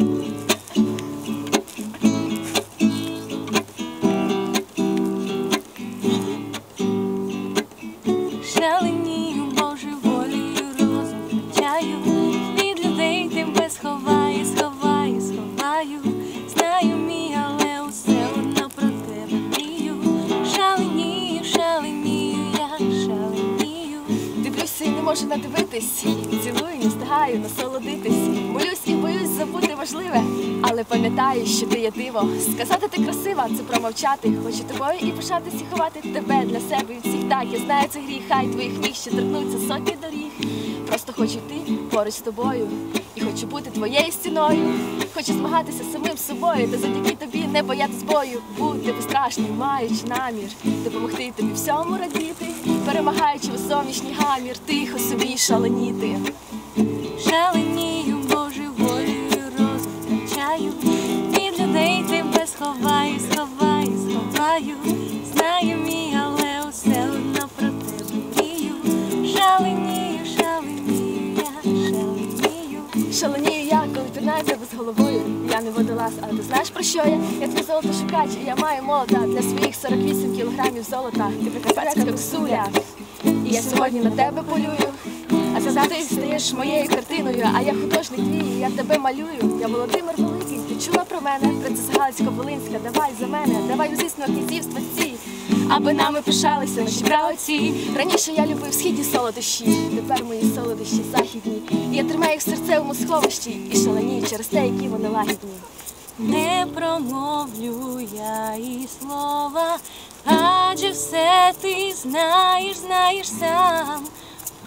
Шаленію божеволію розум втрачаю Від людей тебе сховаю, сховаю, сховаю. Знаю мій, але усе одно про тебе мрію. Шаленію, шаленію, я шаленію. Дивлюся і не можу надивитись, цілую, не встигаю насолодитись. Молюсь і боюсь забути важливе, але пам'ятаю, що ти є диво. Сказати ти красива, це промовчати. Хочу тобою і пишатись і ховати тебе для себе і всіх так. Я знаю це гріх, хай твоїх ніг ще торкнуться сотні доріг. Просто хочу йти поруч з тобою і хочу бути твоєю стіною. Хочу змагатися самим собою, та завдяки тобі не боятись бою. Бути безстрашним, маючи намір, допомогти тобі всьому радіти, перемагаючи у сонячний гамір, тихо собі шаленіти. Шаленію Від людей тебе сховаю, сховаю, сховаю Знаю мій, але усе одно про тебе мрію Шаленію, шаленію, я шаленію Шаленію я, коли ти навіть без головою. Я не водолаз, але ти знаєш про що я? Я твій золото шукач, і я маю молота для своїх 48 кілограмів золота. Ти прикарпатська косуля. І я сьогодні на тебе полюю. А за ти стаєш моєю картиною, а я художник твій, я тебе малюю. Я Володимир Великий, чула про мене? Принцеса Галицька Волинська, давай за мене, давай звісно князівства ці. Аби нами пишалися наші праотці. Раніше я любив східні солодощі, тепер мої солодощі західні. Я тримаю їх в серцевому сховищі і шаленію через те, які вони лагідні. Не промовлю я і слова, адже все ти знаєш, знаєш сам.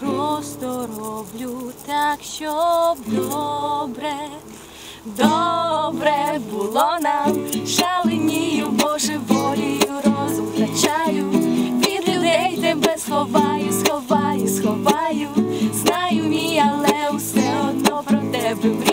Просто роблю так, щоб добре, добре було нам, шаленію, Боже, волію, розум втрачаю, від людей тебе сховаю, сховаю, сховаю, знаю мій, але усе одно про тебе.